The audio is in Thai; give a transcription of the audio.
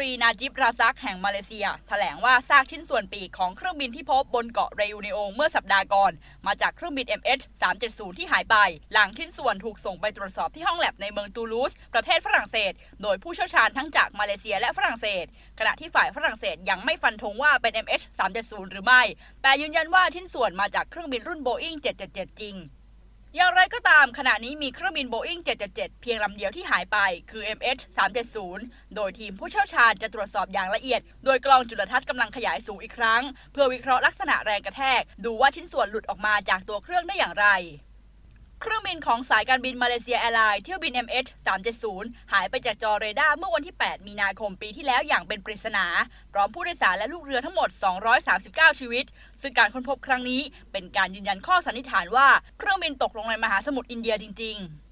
รีนาจิบราซักแห่งมาเลเซีย แถลงว่าซากชิ้นส่วนปีกของเครื่องบินที่พบบนเกาะเรยูเนโอเมื่อสัปดาห์ก่อน มาจากเครื่องบิน MH 370 ที่หายไป หลังชิ้นส่วนถูกส่งไปตรวจสอบที่ห้องแลบในเมืองตูลูส ประเทศฝรั่งเศส โดยผู้เชี่ยวชาญทั้งจากมาเลเซียและฝรั่งเศส ขณะที่ฝ่ายฝรั่งเศสยังไม่ฟันธงว่าเป็น MH 370 หรือไม่ แต่ยืนยันว่าชิ้นส่วนมาจากเครื่องบินรุ่น Boeing 777 จริง อย่างไรก็ตามขณะนี้มีเครื่องบิน Boeing 777 เพียงลำเดียวที่หายไป คือ MH 370 โดยทีมผู้เชี่ยวชาญจะตรวจสอบอย่างละเอียด โดยกล้องจุลทรรศน์กำลังขยายสูงอีกครั้ง เพื่อวิเคราะห์ลักษณะแรงกระแทก ดูว่าชิ้นส่วนหลุดออกมาจากตัวเครื่องได้อย่างไร เครื่องบินของสายการบินมาเลเซียแอร์ไลน์เที่ยวบิน MH 370 หายไปจากจอเรดาร์เมื่อวันที่ 8 มีนาคมปีที่แล้วอย่างเป็นปริศนา พร้อมผู้โดยสารและลูกเรือทั้งหมด 239 ชีวิต ซึ่งการค้นพบครั้งนี้เป็นการยืนยันข้อสันนิษฐานว่าเครื่องบินตกลงในมหาสมุทรอินเดียจริง ๆ